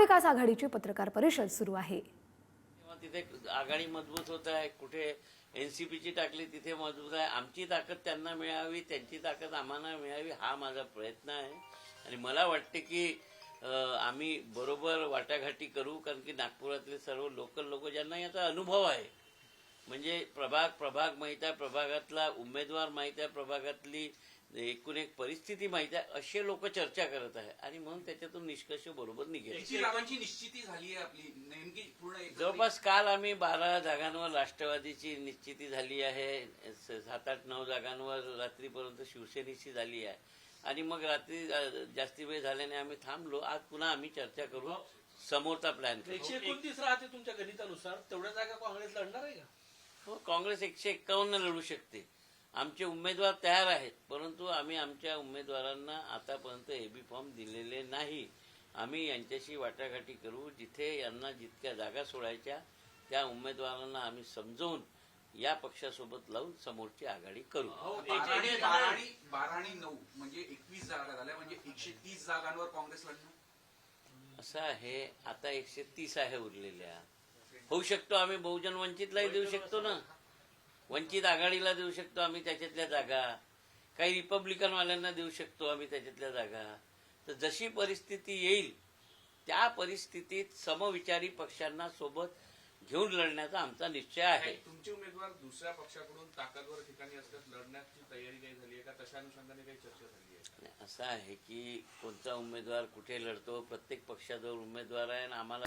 महाविकास आघाडीची पत्रकार परिषद सुरू आहे. तिथे आघाडी मजबूत होत आहे. कुठे एनसीपीची टाकली तिथे मजबूत आहे. आमची ताकद त्यांना मिळावी त्यांची ताकद आम्हाला मिळावी हा माझा प्रयत्न आहे. आणि मला वाटते की आम्ही बरोबर वाटाघाटी करू कारण की नागपुरातले सर्व लोकल लोक ज्यांना याचा अनुभव आहे म्हणजे प्रभाग प्रभाग माहीत आहे प्रभागातला उमेदवार माहीत आहे प्रभागातली एकूण एक परिस्थिती माहीत आहे असे लोक चर्चा करत आहे. आणि म्हणून त्याच्यातून निष्कर्ष बरोबर निघेल. निश्चिती झाली आहे आपली. नेमकी पूर्ण जवळपास काल आम्ही बारा जागांवर राष्ट्रवादीची निश्चिती झाली आहे. सात आठ नऊ जागांवर रात्रीपर्यंत शिवसेनेची झाली आहे. आणि मग रात्री जास्ती वेळ झाल्याने आम्ही थांबलो. आज पुन्हा आम्ही चर्चा करू समोरचा प्लॅन एकशे एकोणतीस राहते तुमच्या गणितानुसार. तेवढ्या जागा काँग्रेस लढणार हो काँग्रेस एकशे एक्कावन्न लढू शकते. आमचे उमेदवार तयार आहेत परंतु आम्ही आमच्या उमेदवारांना आतापर्यंत एबी फॉर्म दिलेले नाही. आम्ही यांच्याशी वाटाघाटी करू. जिथे यांना जितक्या जागा सोडायच्या त्या उमेदवारांना आम्ही समजवून या पक्षासोबत लावून समोरची आघाडी करू. बारा आणि बारा आणि बारा आणि नऊ म्हणजे एकवीस जागा झाल्या म्हणजे एकशे तीस जागांवर काँग्रेस लढणार? असं आहे. आता एकशे तीस आहे उरलेल्या. होऊ शकतो आम्ही बहुजन वंचितलाही देऊ शकतो ना. वंचित आघाडीला देऊ शकतो आम्ही त्याच्यातल्या जागा. काही रिपब्लिकन वाल्यांना देऊ शकतो आम्ही त्याच्यातल्या जागा. तर जशी परिस्थिती येईल त्या परिस्थितीत समविचारी पक्षांना सोबत घेऊन लढण्याचा आमचा निश्चय आहे. तुमचे उमेदवार दुसऱ्या पक्षाकडून ताकदवर ठिकाणी असल्यास लढण्याची तयारी काही झाली आहे का? तशा अनुषंगाने काही चर्चा झाली आहे असं आहे की कोणता उमेदवार कुठे लढतो प्रत्येक पक्षाजवळ उमेदवार आहे आणि आम्हाला